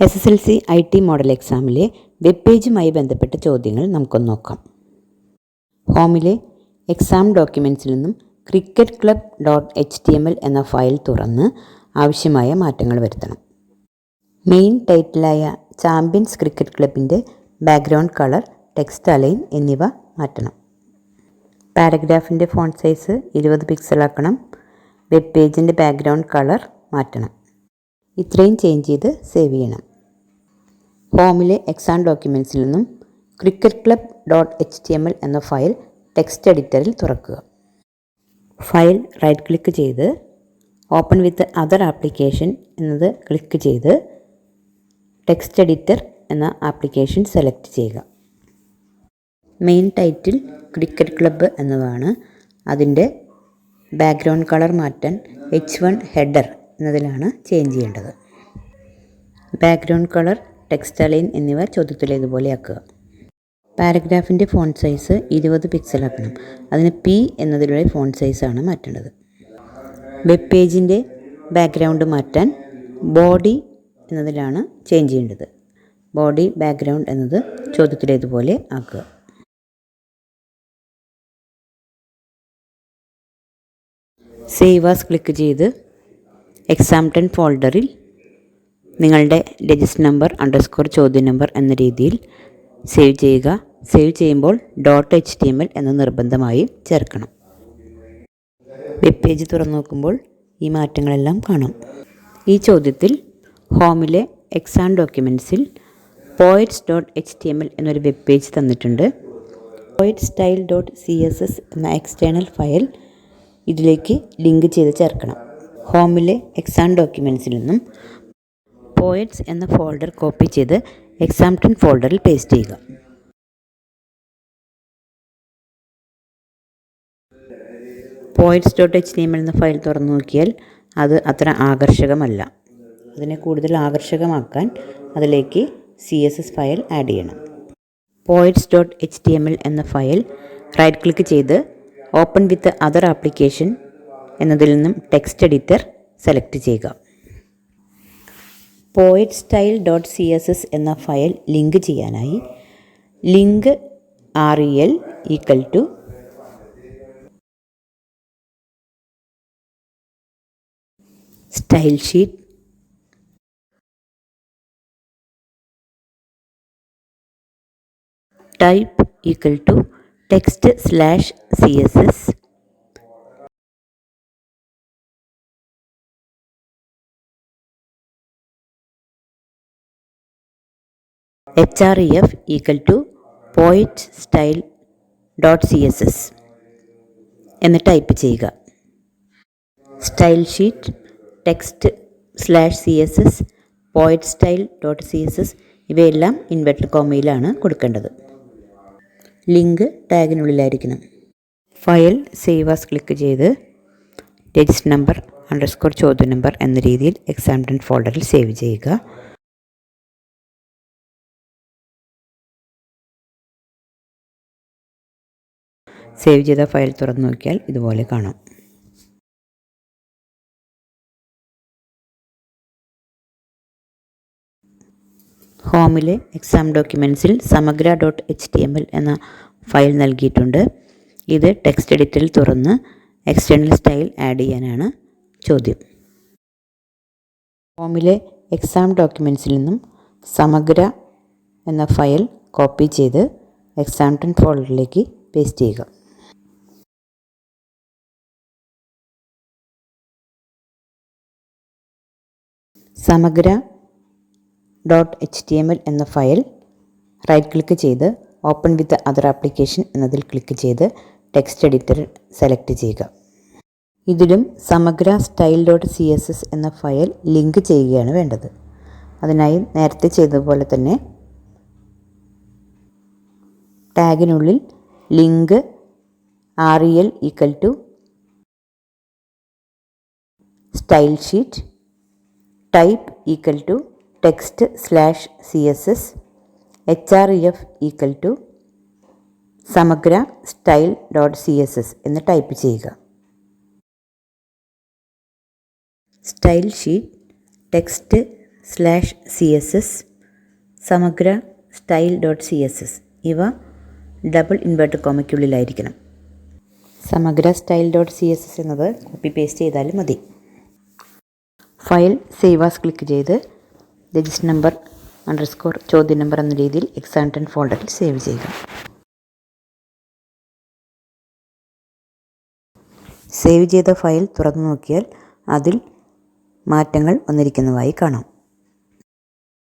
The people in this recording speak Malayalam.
S S L C I T model എക്സാമിലെ web പേജുമായി ബന്ധപ്പെട്ട ചോദ്യങ്ങൾ നമുക്കൊന്ന് നോക്കാം. ഹോമിലെ എക്സാം ഡോക്യുമെൻസിൽ നിന്നും cricket club dot H T M L എന്ന ഫയൽ തുറന്ന് ആവശ്യമായ മാറ്റങ്ങൾ വരുത്തണം. മെയിൻ ടൈറ്റിലായ ചാമ്പ്യൻസ് ക്രിക്കറ്റ് ക്ലബിന്റെ ബാക്ക്ഗ്രൗണ്ട് കളർ ടെക്സ്റ്റ് അലൈൻ എന്നിവ മാറ്റണം. പാരഗ്രാഫിന്റെ ഫോൺ സൈസ് ഇരുപത് പിക്സലാക്കണം വെബ് പേജിന്റെ ബാക്ക്ഗ്രൗണ്ട് കളർ മാറ്റണം. ഇത്രയും ചേഞ്ച് ചെയ്ത് സേവ് ചെയ്യണം. ഹോമിലെ എക്സാം ഡോക്യുമെൻസിൽ നിന്നും cricket club dot H T M L എന്ന ഫയൽ ടെക്സ്റ്റ് എഡിറ്ററിൽ തുറക്കുക. ഫയൽ റൈറ്റ് ക്ലിക്ക് ചെയ്ത് ഓപ്പൺ വിത്ത് അതർ ആപ്ലിക്കേഷൻ എന്നത് ക്ലിക്ക് ചെയ്ത് ടെക്സ്റ്റ് എഡിറ്റർ എന്ന ആപ്ലിക്കേഷൻ സെലക്ട് ചെയ്യുക. മെയിൻ ടൈറ്റിൽ ക്രിക്കറ്റ് ക്ലബ്ബ് എന്നതാണ്. അതിന്റെ ബാക്ക്ഗ്രൗണ്ട് കളർ മാറ്റാൻ എച്ച് വൺ ഹെഡർ എന്നതിലാണ് ചേഞ്ച് ചെയ്യേണ്ടത്. ബാക്ക്ഗ്രൗണ്ട് കളർ ടെക്സ്റ്റ് അലൈൻ എന്നിവ ചോദ്യത്തിലേതുപോലെ ആക്കുക. പാരഗ്രാഫിന്റെ ഫോൺ സൈസ് ഇരുപത് പിക്സലാക്കണം അതിന് പി എന്നതിലൂടെ ഫോൺ സൈസാണ് മാറ്റേണ്ടത്. വെബ് പേജിന്റെ ബാക്ക്ഗ്രൗണ്ട് മാറ്റാൻ ബോഡി എന്നതിലാണ് ചേഞ്ച് ചെയ്യേണ്ടത്. ബോഡി ബാക്ക്ഗ്രൗണ്ട് എന്നത് ചോദ്യത്തിലേതുപോലെ ആക്കുക. സേവ് ആസ് ക്ലിക്ക് ചെയ്ത് എക്സാം ടെൻ ഫോൾഡറിൽ നിങ്ങളുടെ രജിസ്റ്റർ നമ്പർ അണ്ടർസ്കോർ ചോദ്യ നമ്പർ എന്ന രീതിയിൽ സേവ് ചെയ്യുക. സേവ് ചെയ്യുമ്പോൾ dot H T M L എന്ന് നിർബന്ധമായും ചേർക്കണം. വെബ് പേജ് തുറന്നു നോക്കുമ്പോൾ ഈ മാറ്റങ്ങളെല്ലാം കാണാം. ഈ ചോദ്യത്തിൽ ഹോമിലെ exam ഡോക്യുമെന്റ്സിൽ poets dot H T M L എന്നൊരു വെബ് പേജ് തന്നിട്ടുണ്ട്. Poet style dot C S S എന്ന എക്സ്റ്റേണൽ ഫയൽ ഇതിലേക്ക് ലിങ്ക് ചെയ്ത് ചേർക്കണം. ഹോമിലെ എക്സാം ഡോക്യുമെന്റ്സിൽ നിന്നും പോയറ്റ്സ് എന്ന ഫോൾഡർ കോപ്പി ചെയ്ത് എക്സാം ടെൻ ഫോൾഡറിൽ പേസ്റ്റ് ചെയ്യുക. Poets dot H D M എന്ന ഫയൽ തുറന്നു നോക്കിയാൽ അത് അത്ര ആകർഷകമല്ല. അതിനെ കൂടുതൽ ആകർഷകമാക്കാൻ അതിലേക്ക് C S S file add ചെയ്യണം. Poets dot H T M L എന്ന ഫയൽ റൈറ്റ് ക്ലിക്ക് ചെയ്ത് ഓപ്പൺ വിത്ത് അതർ ആപ്ലിക്കേഷൻ എന്നതിൽ നിന്നും ടെക്സ്റ്റ് എഡിറ്റർ സെലക്ട് ചെയ്യുക. Poet style dot C S S എന്ന ഫയൽ ലിങ്ക് ചെയ്യാനായി. Link R E L equal to style sheet type equal to text slash C S S H R E F equal to poet style dot C S S എന്ന് ടൈപ്പ് ചെയ്യുക. Style sheet text slash C S S poet style dot C S S ഇവയെല്ലാം ഇൻവെർട്ടർ കോമയിലാണ് കൊടുക്കേണ്ടത്. ലിങ്ക് ടാഗിനുള്ളിലായിരിക്കണം ഫയൽ സേവ് ആസ് ക്ലിക്ക് ചെയ്ത് രജിസ്റ്റർ നമ്പർ അണ്ടർസ്കോർ ചോദ്യ നമ്പർ എന്ന രീതിയിൽ എക്സാം ഫോൾഡറിൽ സേവ് ചെയ്യുക. സേവ് ചെയ്ത ഫയൽ തുറന്നു നോക്കിയാൽ ഇതുപോലെ കാണാം. ഹോമിലെ exam ഡോക്യുമെൻസിൽ Samagra dot H T M L എന്ന ഫയൽ നൽകിയിട്ടുണ്ട്. ഇത് ടെക്സ്റ്റ് എഡിറ്ററിൽ തുറന്ന് എക്സ്റ്റേണൽ സ്റ്റൈൽ ആഡ് ചെയ്യാനാണ് ചോദ്യം. ഫോമിലെ എക്സാം ഡോക്യുമെൻസിൽ നിന്നും സമഗ്ര എന്ന ഫയൽ കോപ്പി ചെയ്ത് എക്സാം ടെൻ ഫോൾഡറിലേക്ക് പേസ്റ്റ് ചെയ്യുക. Samagra dot H T M L എന്ന ഫയൽ റൈറ്റ് ക്ലിക്ക് ചെയ്ത് ഓപ്പൺ വിത്ത് അതർ ആപ്ലിക്കേഷൻ എന്നതിൽ ക്ലിക്ക് ചെയ്ത് ടെക്സ്റ്റ് എഡിറ്റർ സെലക്ട് ചെയ്യുക. ഇതിലും Samagra style dot C S S എന്ന ഫയൽ ലിങ്ക് ചെയ്യുകയാണ് വേണ്ടത്. അതിനായി നേരത്തെ ചെയ്തതുപോലെ തന്നെ ടാഗിനുള്ളിൽ link R E L equal to style sheet type equal to text slash C S S H R E F equal to Samagra style dot C S S എന്ന് ടൈപ്പ് ചെയ്യുക. Style sheet text slash C S S Samagra style dot C S S ഇവ double invert കോമയ്ക്കുള്ളിലായിരിക്കണം Samagra style dot C S S എന്നത് കോപ്പി പേസ്റ്റ് ചെയ്താലും മതി. ഫയൽ സേവ് ആസ് ക്ലിക്ക് ചെയ്ത് രജിസ്റ്റർ നമ്പർ അണ്ടർസ്കോർ ചോദ്യ നമ്പർ എന്ന രീതിയിൽ എക്സാം ടെൻ ഫോൾഡറിൽ സേവ് ചെയ്യുക. സേവ് ചെയ്ത ഫയൽ തുറന്നു നോക്കിയാൽ അതിൽ മാറ്റങ്ങൾ വന്നിരിക്കുന്നതായി കാണാം.